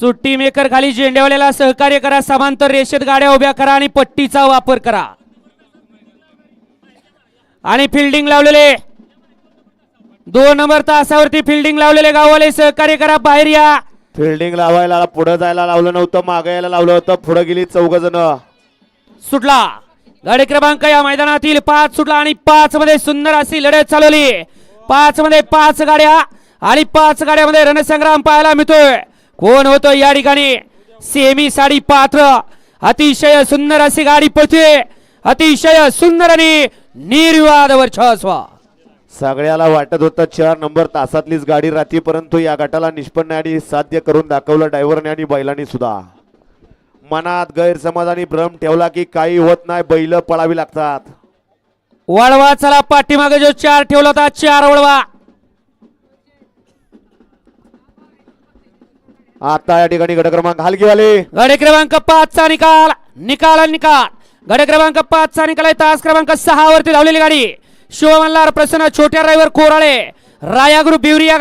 सुट्टी मेकर खाली झेंडेवाल्याला सहकार्य करा. समांतर रेषेत गाड्या उभ्या करा आणि पट्टीचा वापर करा. आणि फिल्डिंग लावलेले. दोन नंबर तासावरती फिल्डिंग लावलेले. गाववाले सहकार्य करा. बाहेर या. फिल्डिंग लावायला पुढे जायला लावलं नव्हतं. मागे यायला लावलं होतं. पुढे गेली चौघ जण सुटला. गाडी क्रमांक या मैदानातील पाच सुटला आणि पाच मध्ये सुंदर अशी लढत चालवली. पाच मध्ये पाच गाड्या आणि पाच गाड्यामध्ये रणसंग्राम पाहायला मिळतोय. कोण होतो या ठिकाणी? सेमी साडी पात्र अतिशय सुंदर अशी गाडी पळते. अतिशय सुंदर आणि निर्विवाद वर्चस्व. सगळ्याला वाटत होतं चार नंबर तासातलीच गाडी राहते परंतु या गटाला निष्पन्न आणि साध्य करून दाखवलं ड्रायव्हरने आणि बैलांनी सुद्धा. मनात गैरसमज आणि भ्रम ठेवला की काही होत नाही बैल पळावी लागतात. वळवा चला पाठीमागे जो चार ठेवला होता चार वळवा. आता या ठिकाणी गट क्रमांक हलकीवाले गडे क्रमांक पाच चा निकाल. निकाल आणि निकाल. गडे क्रमांक पाच चा निकाल आहे. तास क्रमांक सहा वरती धावलेली गाडी. शिवमल्हार प्रसन्न छोट्या ड्रायव्हर कोराळे. राया ग्रुप बिवरी